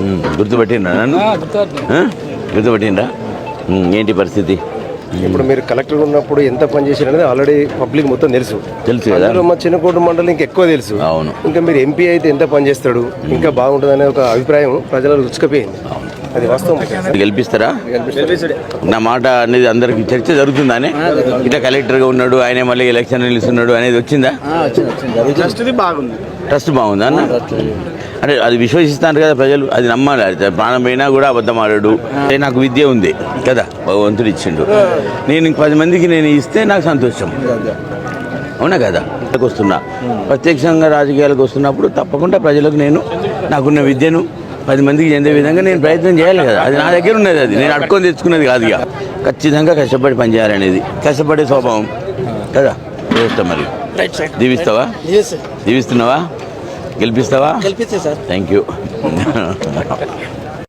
ఉమ్, గుర్తుపట్టిండ్రా నన్ను? ఉమ్, ఏంటి పరిస్థితి? ఇప్పుడు మీరు కలెక్టర్ ఉన్నప్పుడు ఎంత పని చేశారు అనేది ఆల్రెడీ పబ్లిక్ మొత్తం తెలుసు. తెలుసు కదా? మా చిన్నకోట మండలం ఇంకా ఎక్కువ తెలుసు. అవును. ఇంకా మీరు ఎంపీ అయితే ఎంత పని చేస్తాడు? ఇంకా బాగుంటుంది అనే ఒక అభిప్రాయం ప్రజలకు రుచికపోయింది అది వాస్తవం. గెలిపిస్తారా? నా మాట అనేది అందరికి చర్చ జరుగుతుందానే ఇట్లా కలెక్టర్గా ఉన్నాడు ఆయన మళ్ళీ ఎలక్షన్ నిలుస్తున్నాడు అనేది వచ్చిందా? ట్రస్ట్ బాగుందా. అన్న? అంటే అది విశ్వసిస్తాను కదా ప్రజలు అది నమ్మాలి. అది ప్రాణం పోయినా కూడా అబద్ధం ఆడాడు. నాకు విద్య ఉంది కదా భగవంతుడు ఇచ్చిండు. నేను పది మందికి నేను ఇస్తే నాకు సంతోషం. అవునా కదా? ఇక్కడికి వస్తున్నా. ప్రత్యక్షంగా రాజకీయాలకు వస్తున్నప్పుడు తప్పకుండా ప్రజలకు నేను నాకున్న విద్యను పది మందికి చెందే విధంగా నేను ప్రయత్నం చేయాలి కదా. అది నా దగ్గర ఉన్నది అది. నేను అడుక్కొని తెచ్చుకున్నది కాదు ఇక. ఖచ్చితంగా కష్టపడి పనిచేయాలనేది. కష్టపడే స్వభావం. కదా? చేస్తా మరి. దీవిస్తావా? దీవిస్తున్నావా? గెలిపిస్తావా? గెలిపిస్తే సార్ థ్యాంక్ యూ